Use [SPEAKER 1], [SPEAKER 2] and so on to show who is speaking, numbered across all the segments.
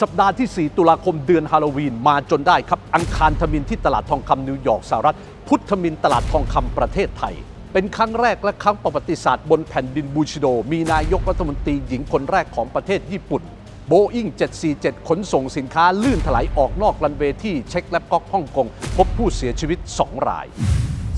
[SPEAKER 1] สัปดาห์ที่ 4 ตุลาคมเดือนฮาโลวีนมาจนได้ครับ อังคารทมินที่ตลาดทองคำนิวยอร์กสหรัฐ พุทธมินตลาดทองคำประเทศไทย เป็นครั้งแรกและครั้งประวัติศาสตร์บนแผ่นดินบูชิโด มีนายกรัฐมนตรีหญิงคนแรกของประเทศญี่ปุ่นโบอิง747 ขนส่งสินค้าลื่นถลายออกนอกรันเวย์ที่เช็คและก๊อกฮ่องกง พบผู้เสียชีวิต 2 ราย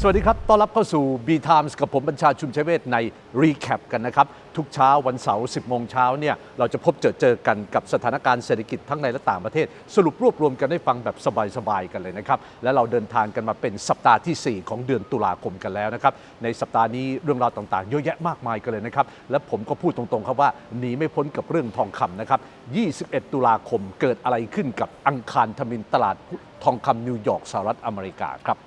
[SPEAKER 1] สวัสดีครับ ต้อนรับเข้าสู่ B Times กับผมบัญชาชุมชัยเวศใน Recap กันนะครับ ทุกเช้าวันเสาร์ 10 โมงเช้าเนี่ย เราจะพบเจอเจอกันกับสถานการณ์เศรษฐกิจทั้งในและต่างประเทศ สรุปรวบรวมกันได้ฟังแบบสบาย ๆ กันเลยนะครับ และเราเดินทางกันมาเป็นสัปดาห์ทีสี่ 4 ของเดือนตุลาคมกันแล้วนะครับ ในสัปดาห์นี้เรื่องราวต่างๆ เยอะแยะมากมายกันเลยนะครับ และผมก็พูดตรงๆครับว่าหนีไม่พ้นกับเรื่องทองคำนะครับ 21 ตุลาคมเกิดอะไรขึ้นกับอังคารทมินตลาดทองคำนิวยอร์กสหรัฐอเมริกาครับ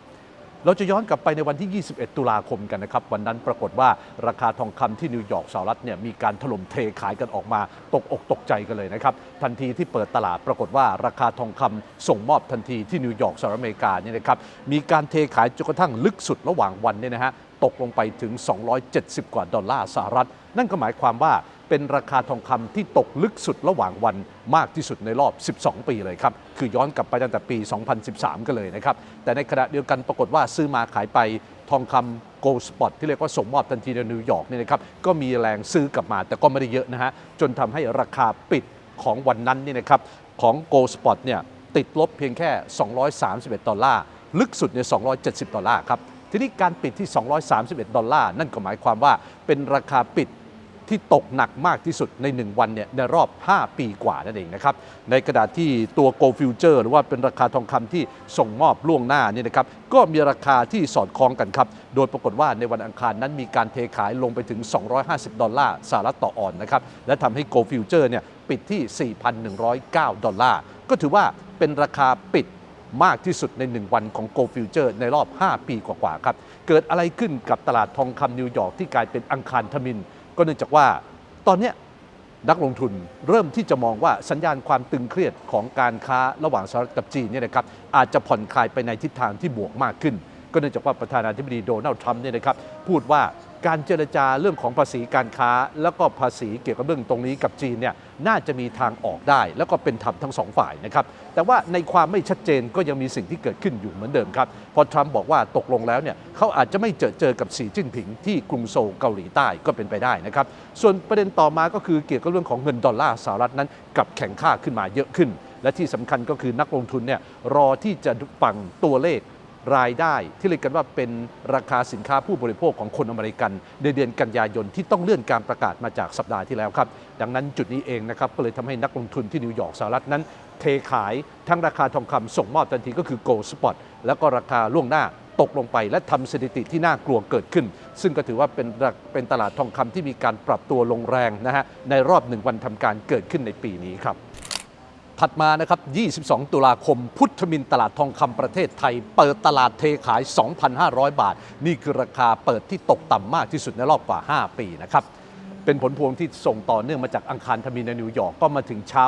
[SPEAKER 1] เราจะย้อนกลับไปในวันที่ 21 ตุลาคมกันนะครับ วันนั้นปรากฏว่าราคาทองคำที่นิวยอร์กสหรัฐเนี่ยมีการถล่มเทขายกันออกมาตกอกตกใจกันเลยนะครับ ทันทีที่เปิดตลาดปรากฏว่าราคาทองคำส่งมอบทันทีที่นิวยอร์กสหรัฐอเมริกาเนี่ยนะครับมีการเทขายจนกระทั่งลึกสุดระหว่างวันเนี่ยนะฮะตกลงไปถึง 270 กว่าดอลลาร์สหรัฐ นั่นก็หมายความว่า เป็นราคาทองคำที่ตกลึกสุดระหว่างวันมากที่สุดในรอบ 12 ปีเลยครับ คือย้อนกลับไปตั้งแต่ปี 2013 กันเลยนะครับ แต่ในขณะเดียวกันปรากฏว่าซื้อมาขายไปทองคำ Gold Spot ที่เรียกว่าส่งมอบทันทีในนิวยอร์กเนี่ยนะครับ ก็มีแรงซื้อกลับมา แต่ก็ไม่ได้เยอะนะฮะ จนทำให้ราคาปิดของวันนั้นนี่นะครับของ Gold Spot เนี่ยติดลบเพียงแค่ 231 ดอลลาร์ลึกสุดเนี่ย270 ดอลลาร์ครับทีนี้การปิดที่ 231 ดอลลาร์ นั่นก็หมายความว่าเป็นราคาปิด ที่ตกหนักมากที่สุดใน 1 วันเนี่ยในรอบ 5 ปีกว่านั่นเองนะครับ ในกระดาษที่ตัว Gold Future หรือว่าเป็นราคาทองคำที่ส่งมอบล่วงหน้านี่นะครับก็มีราคาที่สอดคล้องกันครับ โดยปรากฏว่าในวันอังคารนั้นมีการเทขายลงไปถึง 250 ดอลลาร์สหรัฐต่อออนนะครับและทำให้ Gold Future เนี่ยปิดที่ 4,109 ดอลลาร์ก็ถือว่าเป็นราคาปิดมากที่สุดใน 1 วันของ Gold Future ในรอบ 5 ปีกว่าๆครับ เกิดอะไรขึ้นกับตลาดทองคำนิวยอร์กที่กลายเป็นอังคารทมิน ก็เนื่องจากว่าตอนนี้นักลงทุนเริ่มที่จะมองว่าสัญญาณความตึงเครียดของการค้าระหว่างสหรัฐกับจีนเนี่ยนะครับอาจจะผ่อนคลายไปในทิศทางที่บวกมากขึ้น ก็เนื่องจากว่าประธานาธิบดีโดนัลด์ทรัมป์เนี่ยนะครับพูดว่า การเจรจาเรื่องของภาษีการค้า แล้วก็ภาษีเกี่ยวกับเรื่องตรงนี้กับจีนเนี่ยน่าจะมีทางออกได้ แล้วก็เป็นธรรมทั้งสองฝ่ายนะครับแต่ว่าในความไม่ชัดเจนก็ยังมีสิ่งที่เกิดขึ้นอยู่เหมือนเดิมครับพอทรัมป์บอกว่าตกลงแล้วเนี่ยเขาอาจจะไม่เจอเจอกับสีจิ้นผิงที่กรุงโซลเกาหลีใต้ก็เป็นไปได้นะครับส่วนประเด็นต่อมาก็คือเกี่ยวกับเรื่องของเงินดอลลาร์สหรัฐนั้นกลับแข็งค่าขึ้นมาเยอะขึ้น และที่สำคัญก็คือนักลงทุนเนี่ยรอที่จะฟังตัวเลข รายได้ ที่เรียกกันว่าเป็นราคาสินค้าผู้บริโภคของคนอเมริกันในเดือนกันยายนที่ต้องเลื่อนการประกาศมาจากสัปดาห์ที่แล้วครับ ดังนั้นจุดนี้เองนะครับก็เลยทำให้นักลงทุนที่นิวยอร์กสหรัฐนั้น เทขายทั้งราคาทองคำส่งมอบทันทีก็คือ Gold Spot แล้วก็ราคาล่วงหน้าตกลงไปและทำสถิติที่น่ากลัวเกิดขึ้น ซึ่งก็ถือว่าเป็นเป็นตลาดทองคำที่มีการปรับตัวลงแรงนะฮะในรอบหนึ่งวันทำการเกิดขึ้นในปีนี้ครับ ถัดมานะครับ 22 ตุลาคม พุทธมินตลาดทองคำประเทศไทย เปิดตลาดเทขาย 2,500 บาท นี่คือราคาเปิดที่ตกต่ำมากที่สุดในรอบกว่า 5 ปีนะครับ เป็นผลพวงที่ส่งต่อเนื่องมาจากอังคารทมินในนิวยอร์กก็มาถึงเช้า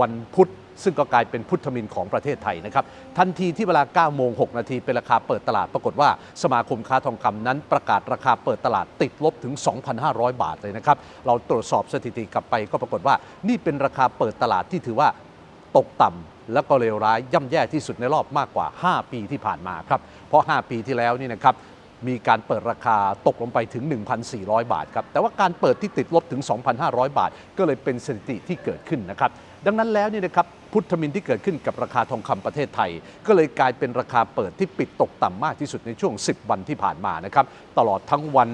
[SPEAKER 1] วันพุธซึ่งก็กลายเป็นพุทธมินของประเทศไทยนะครับ ทันทีที่เวลา 9 โมง 6 นาทีเป็นราคาเปิดตลาดปรากฏว่าสมาคมค้าทองคำนั้นประกาศราคาเปิดตลาดติดลบถึง 2,500 บาทเลยนะครับ เราตรวจสอบสถิติกลับไปก็ปรากฏว่านี่เป็นราคาเปิดตลาดที่ถือว่า ตกต่ำแล้วก็เลวร้ายย่ำแย่ที่สุดในรอบมากกว่า 5 ปีที่ผ่านมาครับเพราะ 5 ปีที่แล้วนี่นะครับมีการเปิดราคาตกลงไปถึง 1,400 บาทครับ แต่ว่าการเปิดที่ติดลบถึง 2,500 บาท ก็เลยเป็นสถิติที่เกิดขึ้นนะครับ ดังนั้นแล้วนี่นะครับพุทธมินที่เกิดขึ้นกับราคาทองคำประเทศไทย ก็เลยกลายเป็นราคาเปิดที่ปิดตกต่ำมากที่สุดในช่วง 10 วันที่ผ่านมานะครับ ตลอดทั้งวัน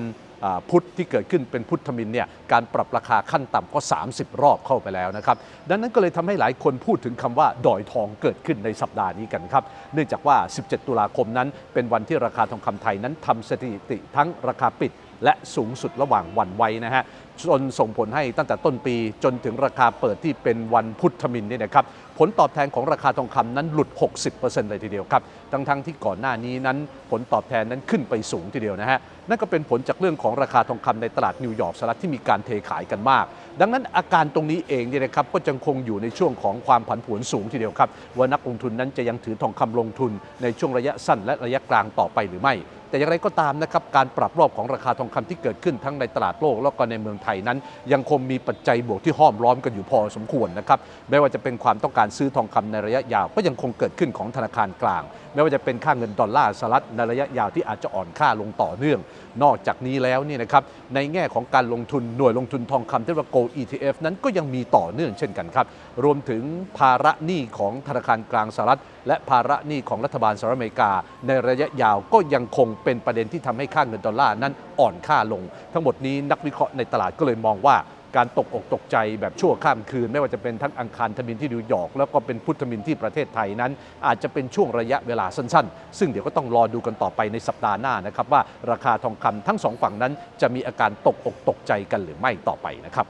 [SPEAKER 1] พุทธที่เกิดขึ้นเป็นพุทธมินเนี่ยการปรับราคาขั้นต่ำก็ 30 รอบเข้าไปแล้วนะครับ ดังนั้นก็เลยทำให้หลายคนพูดถึงคำว่าดอยทองเกิดขึ้นในสัปดาห์นี้กันครับ เนื่องจากว่า 17 ตุลาคมนั้น เป็นวันที่ราคาทองคำไทยนั้นทำสถิติทั้งราคาปิดและสูงสุดระหว่างวันไว้นะฮะจนส่งผลให้ตั้งแต่ต้นปีจนถึงราคาเปิดที่เป็นวันพุทธมินเนี่ยนะครับผลตอบแทนของราคาทองคำนั้นหลุด 60%เลยทีเดียวครับ ทั้งทั้งๆที่ก่อนหน้านี้นั้นผลตอบแทนนั้นขึ้นไปสูงทีเดียวนะฮะ นั่นก็เป็นผลจากเรื่องของราคาทองคำในตลาดนิวยอร์กสหรัฐที่มีการเทขายกันมาก ดังนั้นอาการตรงนี้เองเนี่ยนะครับก็ยังคงอยู่ในช่วงของความผันผวนสูงทีเดียวครับว่านักลงทุนนั้นจะยังถือทองคำลงทุนในช่วงระยะสั้นและระยะกลางต่อไปหรือไม่ แต่อย่างไรก็ตามนะครับการปรับรอบของราคาทองคำที่เกิดขึ้นทั้งในตลาดโลกแล้วก็ในเมืองไทยนั้น ยังคงมีปัจจัยบวกที่ห้อมล้อมกันอยู่พอสมควรนะครับไม่ว่าจะเป็นความต้องการซื้อทองคำในระยะยาวก็ยังคงเกิดขึ้นของธนาคารกลาง ไม่ว่าจะเป็นค่าเงินดอลลาร์สหรัฐในระยะยาวที่อาจจะอ่อนค่าลงต่อเนื่อง นอกจากนี้แล้วนี่นะครับในแง่ของการลงทุนหน่วยลงทุนทองคำที่เรียกว่า Gold ETF นั้นก็ยังมีต่อเนื่องเช่นกันครับรวมถึงภาระหนี้ของธนาคารกลางสหรัฐ และภาระหนี้ของรัฐบาลสหรัฐอเมริกา ในระยะยาวก็ยังคงเป็นประเด็นที่ทำให้ค่าเงินดอลลาร์นั้นอ่อนค่าลง ทั้งหมดนี้นักวิเคราะห์ในตลาดก็เลยมองว่าการตกอกตกใจแบบชั่วข้ามคืน ไม่ว่าจะเป็นทั้งอังคารทมินที่นิวยอร์กแล้วก็เป็นพุทธมินที่ประเทศไทยนั้น อาจจะเป็นช่วงระยะเวลาสั้นๆ ซึ่งเดี๋ยวก็ต้องรอดูกันต่อไปในสัปดาห์หน้านะครับ ว่าราคาทองคำทั้งสองฝั่งนั้น จะมีอาการตกอกตกใจกันหรือไม่ต่อไปนะครับ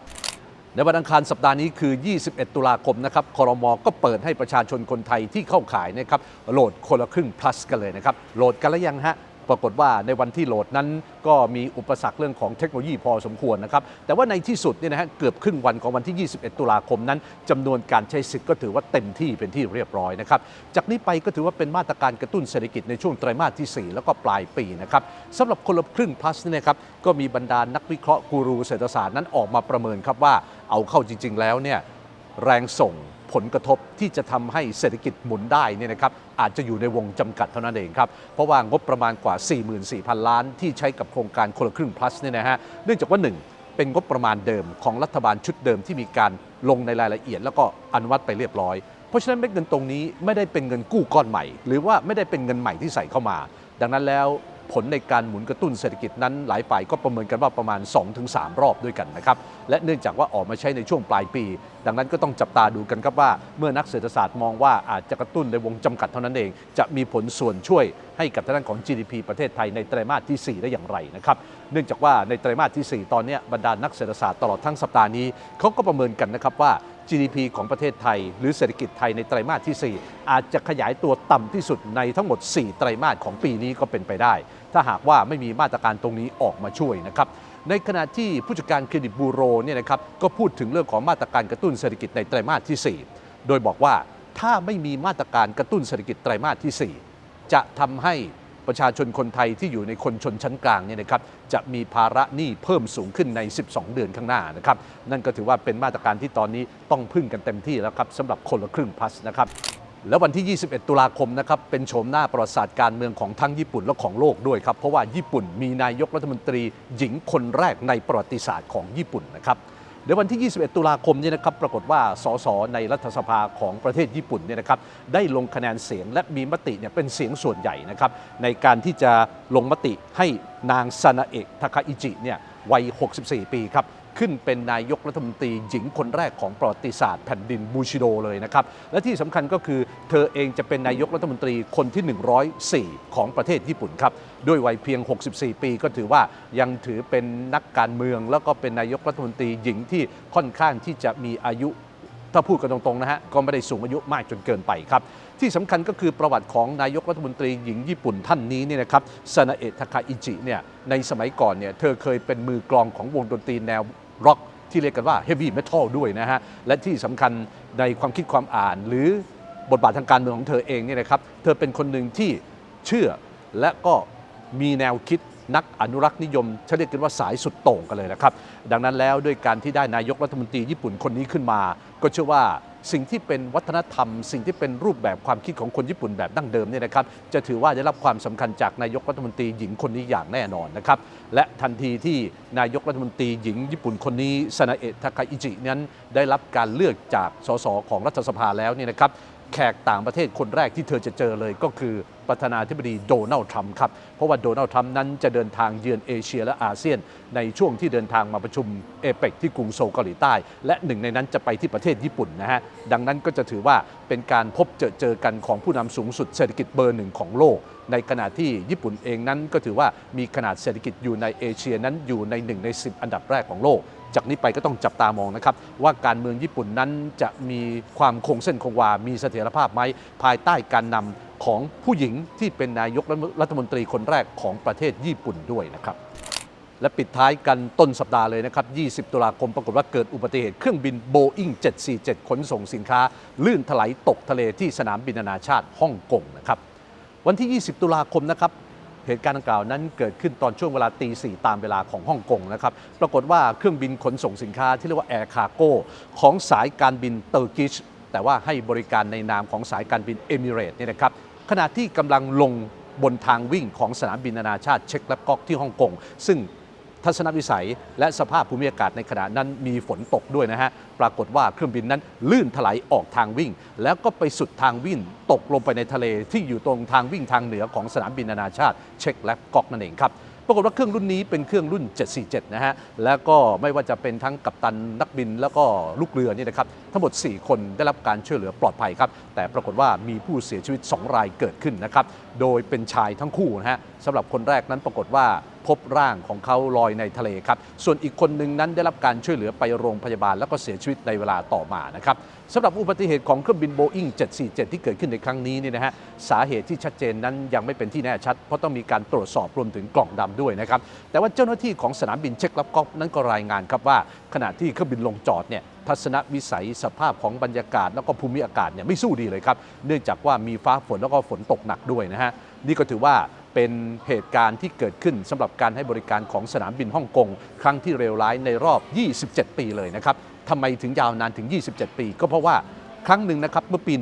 [SPEAKER 1] ในวันอังคารสัปดาห์นี้คือ 21 ตุลาคมนะครับคอรมอก็เปิดให้ประชาชนคนไทยที่เข้าขายนะครับ โหลดคนละครึ่ง plus กันเลยนะครับ โหลดกันแล้วยังฮะ ปรากฏว่าในวันที่โหลดนั้นก็มีอุปสรรคเรื่องของเทคโนโลยีพอสมควรนะครับ แต่ว่าในที่สุดเนี่ยนะฮะเกือบครึ่งวันของวันที่ 21 ตุลาคมนั้นจำนวนการใช้สิทธิ์ก็ถือว่าเต็มที่เป็นที่เรียบร้อยนะครับ จากนี้ไปก็ถือว่าเป็นมาตรการกระตุ้นเศรษฐกิจในช่วงไตรมาสที่ 4 แล้วก็ปลายปีนะครับสำหรับคนละครึ่ง plus เนี่ยนะครับก็มีบรรดานักวิเคราะห์กูรูเศรษฐศาสตร์นั้นออกมาประเมินครับว่าเอาเข้าจริง ๆ แล้วเนี่ยแรงส่ง ผลกระทบที่จะทำให้เศรษฐกิจหมุนได้เนี่ยนะครับอาจจะอยู่ในวงจำกัดเท่านั้นเองครับ เพราะว่างบประมาณกว่า 44,000 ล้าน ที่ใช้กับโครงการคนละครึ่ง plus เนี่ยนะฮะเนื่องจากว่า 1เป็นงบประมาณเดิมของรัฐบาลชุดเดิมที่มีการลงในรายละเอียด แล้วก็อนุมัติไปเรียบร้อย เพราะฉะนั้นเม็ดเงินตรงนี้ไม่ได้เป็นเงินกู้ก้อนใหม่ หรือว่าไม่ได้เป็นเงินใหม่ที่ใส่เข้ามา ดังนั้นแล้ว ผลในการหมุนกระตุ้นเศรษฐกิจนั้นหลายฝ่ายก็ประเมินกันว่าประมาณ 2-3 รอบด้วยกันนะครับ และเนื่องจากว่าออกมาใช้ในช่วงปลายปี ดังนั้นก็ต้องจับตาดูกันครับว่า เมื่อนักเศรษฐศาสตร์มองว่าอาจจะกระตุ้นในวงจำกัดเท่านั้นเอง จะมีผลส่วนช่วยให้กับทางด้านของ GDP ประเทศไทยในไตรมาสที่ 4 ได้อย่างไรนะครับ เนื่องจากว่าในไตรมาสที่ 4 ตอนเนี้ยบรรดานักเศรษฐศาสตร์ตลอดทั้งสัปดาห์นี้เขาก็ประเมินกันนะครับว่า GDP ของประเทศไทย หรือเศรษฐกิจไทยในไตรมาสที่ 4 อาจจะขยายตัวต่ำที่สุดในทั้งหมด 4 ไตรมาสของปีนี้ก็เป็นไปได้ ถ้าหากว่าไม่มีมาตรการตรงนี้ออกมาช่วยนะครับในขณะที่ผู้จัดการเครดิตบูโรเนี่ยนะครับก็พูดถึงเรื่องของมาตรการกระตุ้นเศรษฐกิจในไตรมาสที่ 4 โดยบอกว่าถ้าไม่มีมาตรการกระตุ้นเศรษฐกิจไตรมาสที่ 4 จะทำให้ ประชาชนคนไทยที่อยู่ในคนชนชั้นกลางเนี่ยนะครับจะมีภาระหนี้เพิ่มสูงขึ้นใน 12 เดือนข้างหน้านะครับนั่นก็ถือว่าเป็นมาตรการที่ตอนนี้ต้องพึ่งกันเต็มที่แล้วครับสำหรับคนละครึ่งพัสนะครับแล้ววันที่ 21 ตุลาคมนะครับ เป็นโฉมหน้าประวัติศาสตร์การเมืองของทั้งญี่ปุ่นและของโลกด้วยครับ เพราะว่าญี่ปุ่นมีนายกรัฐมนตรีหญิงคนแรกในประวัติศาสตร์ของญี่ปุ่นนะครับ เดี๋ยววันที่ 21 ตุลาคมเนี่ยนะครับปรากฏว่าสสในรัฐสภาของประเทศญี่ปุ่นเนี่ยนะครับได้ลงคะแนนเสียงและมีมติเนี่ยเป็นเสียงส่วนใหญ่นะครับในการที่จะลงมติให้นางซานาเอะทาคาอิจิเนี่ยวัย 64 ปีครับ ขึ้นเป็นนายกรัฐมนตรีหญิงคนแรกของประวัติศาสตร์แผ่นดินบูชิโดเลยนะครับ และที่สำคัญก็คือเธอเองจะเป็นนายกรัฐมนตรีคนที่ 104 ของประเทศญี่ปุ่นครับ ด้วยวัยเพียง 64 ปีก็ถือว่ายังถือเป็นนักการเมือง แล้วก็เป็นนายกรัฐมนตรีหญิงที่ค่อนข้างที่จะมีอายุถ้าพูดกันตรงๆนะฮะก็ไม่ได้สูงอายุมากจนเกินไปครับ ที่สำคัญก็คือประวัติของนายกรัฐมนตรีหญิงญี่ปุ่นท่านนี้เนี่ยนะครับซานาเอะทาคาอิจิเนี่ยในสมัยก่อนเนี่ยเธอเคยเป็นมือกลองของวงดนตรีแนว ร็อกที่เรียกกันว่าเฮฟวี่เมทัลด้วยนะฮะ และที่สำคัญในความคิดความอ่านหรือบทบาททางการเมืองของเธอเองเนี่ยนะครับ เธอเป็นคนหนึ่งที่เชื่อและก็มีแนวคิดนักอนุรักษ์นิยมเขาเรียกกันว่าสายสุดโต่งกันเลยนะครับ ดังนั้นแล้วด้วยการที่ได้นายกรัฐมนตรีญี่ปุ่นคนนี้ขึ้นมา ก็เชื่อว่า สิ่งที่เป็นวัฒนธรรม สิ่งที่เป็นรูปแบบความคิดของคนญี่ปุ่นแบบดั้งเดิมเนี่ยนะครับจะถือว่าได้รับความสำคัญจากนายกรัฐมนตรีหญิงคนนี้อย่างแน่นอนนะครับและทันทีที่นายกรัฐมนตรีหญิงญี่ปุ่นคนนี้ซานาเอะทาคาอิจินั้นได้รับการเลือกจากสสของรัฐสภาแล้วเนี่ยนะครับ แขกต่างประเทศคนแรกที่เธอจะเจอเลยก็คือประธานาธิบดีโดนัลด์ทรัมป์ครับ เพราะว่าโดนัลด์ทรัมป์นั้นจะเดินทางเยือนเอเชียและอาเซียน ในช่วงที่เดินทางมาประชุมเอเปกที่กรุงโซลเกาหลีใต้ และหนึ่งในนั้นจะไปที่ประเทศญี่ปุ่นนะฮะ ดังนั้นก็จะถือว่าเป็นการพบเจอเจอกันของผู้นำสูงสุดเศรษฐกิจเบอร์หนึ่งของโลก ในขณะที่ญี่ปุ่นเองนั้นก็ถือว่ามีขนาดเศรษฐกิจอยู่ในเอเชียนั้นอยู่ในหนึ่งใน 10 อันดับแรกของโลก จากนี้ไปก็ต้องจับตามองนะครับ ว่าการเมืองญี่ปุ่นนั้นจะมีความคงเส้นคงวา มีเสถียรภาพไหมภายใต้การนำของผู้หญิงที่เป็นนายกรัฐมนตรีคนแรกของประเทศญี่ปุ่นด้วยนะครับและปิดท้ายกันต้นสัปดาห์เลยนะครับ 20 ตุลาคมปรากฏว่าเกิดอุบัติเหตุเครื่องบินโบอิง747 ขนส่งสินค้า ลื่นถลายตกทะเลที่สนามบินนานาชาติฮ่องกงนะครับ วันที่ 20 ตุลาคมนะครับ เหตุการณ์ดังกล่าวนั้นเกิดขึ้นตอนช่วงเวลาตีสี่ตามเวลาของฮ่องกงนะครับ ปรากฏว่าเครื่องบินขนส่งสินค้าที่เรียกว่าแอร์คารโกของสายการบินเตอร์กิชแต่ว่าให้บริการในนามของสายการบินเอมิเรตเนี่ยนะครับขณะที่กำลังลงบนทางวิ่งของสนามบินนานาชาติเช็คและก๊อกที่ฮ่องกงซึ่ง ทัศนวิสัย และสภาพภูมิอากาศในขณะนั้นมีฝนตกด้วยนะฮะ ปรากฏว่าเครื่องบินนั้นลื่นถลายออกทางวิ่ง แล้วก็ไปสุดทางวิ่งตกลงไปในทะเลที่อยู่ตรงทางวิ่งทางเหนือของสนามบินนานาชาติ เช็คและกอกนั่นเองครับปรากฏว่าเครื่องรุ่นนี้เป็นเครื่องรุ่น 747 นะฮะ แล้วก็ไม่ว่าจะเป็นทั้งกัปตันนักบินแล้วก็ลูกเรือนี่นะครับ ทั้งหมด 4 คนได้รับการช่วยเหลือปลอดภัยครับ แต่ปรากฏว่ามีผู้เสียชีวิต 2 รายเกิดขึ้นนะครับ โดยเป็นชายทั้งคู่นะฮะสำหรับคนแรกนั้นปรากฏว่า พบร่างของเขาลอยในทะเลครับส่วนอีกคนหนึ่งนั้นได้รับการช่วยเหลือไปโรงพยาบาล แล้วก็เสียชีวิตในเวลาต่อมานะครับสำหรับอุบัติเหตุของเครื่องบินโบอิง747 ที่เกิดขึ้นในครั้งนี้เนี่ยนะฮะสาเหตุที่ชัดเจนนั้นยังไม่เป็นที่แน่ชัด เพราะต้องมีการตรวจสอบรวมถึงกล่องดำด้วยนะครับแต่ว่าเจ้าหน้าที่ของสนามบินเช็ครับก๊อกนั้นก็รายงานครับว่า ขณะที่เครื่องบินลงจอดเนี่ยทัศนวิสัยสภาพของบรรยากาศ แล้วก็ภูมิอากาศเนี่ยไม่สู้ดีเลยครับ เนื่องจากว่ามีฟ้าฝนแล้วก็ฝนตกหนักด้วยนะฮะ นี่ก็ถือว่า เป็นเหตุการณ์ที่เกิดขึ้นสำหรับการให้บริการของสนามบินฮ่องกง ครั้งที่เลวร้ายในรอบ 27 ปีเลยนะครับทำไมถึงยาวนานถึง 27 ปี ก็เพราะว่าครั้งหนึ่งนะครับเมื่อปี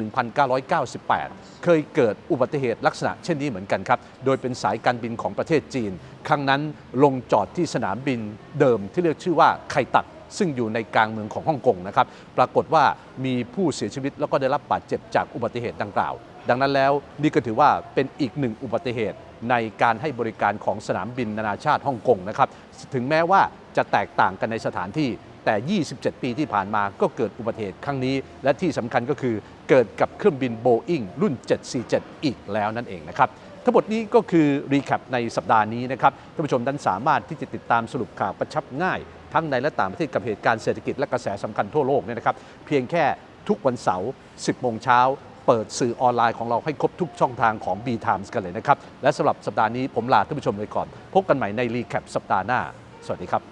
[SPEAKER 1] 1998 เคยเกิดอุบัติเหตุลักษณะเช่นนี้เหมือนกันครับ โดยเป็นสายการบินของประเทศจีน ครั้งนั้นลงจอดที่สนามบินเดิมที่เรียกชื่อว่าไคตัดซึ่งอยู่ในกลางเมืองของฮ่องกงนะครับ ปรากฏว่ามีผู้เสียชีวิตแล้วก็ได้รับบาดเจ็บจากอุบัติเหตุดังกล่าว ดังนั้นแล้วนี่ก็ถือว่าเป็นอีกหนึ่งอุบัติเหตุในการให้บริการของสนามบินนานาชาติฮ่องกงนะครับ ถึงแม้ว่าจะแตกต่างกันในสถานที่แต่ 27 ปีที่ผ่านมาก็เกิดอุบัติเหตุครั้งนี้ และที่สำคัญก็คือเกิดกับเครื่องบินโบอิงรุ่น 747 อีกแล้วนั่นเองนะครับ ทั้งหมดนี้ก็คือรีแคปในสัปดาห์นี้นะครับ ท่านผู้ชมนั้นสามารถที่จะติดตามสรุปข่าวกระชับง่าย ทั้งในและต่างประเทศกับเหตุการณ์เศรษฐกิจและกระแสสำคัญทั่วโลกเนี่ยนะครับ เพียงแค่ทุกวันเสาร์ 10 โมงเช้า เปิดสื่อออนไลน์ของเราให้ครบทุกช่องทางของ B Times กันเลยนะครับ และสำหรับสัปดาห์นี้ผมลาท่านผู้ชมไปก่อน พบกันใหม่ในรีแคปสัปดาห์หน้า สวัสดีครับ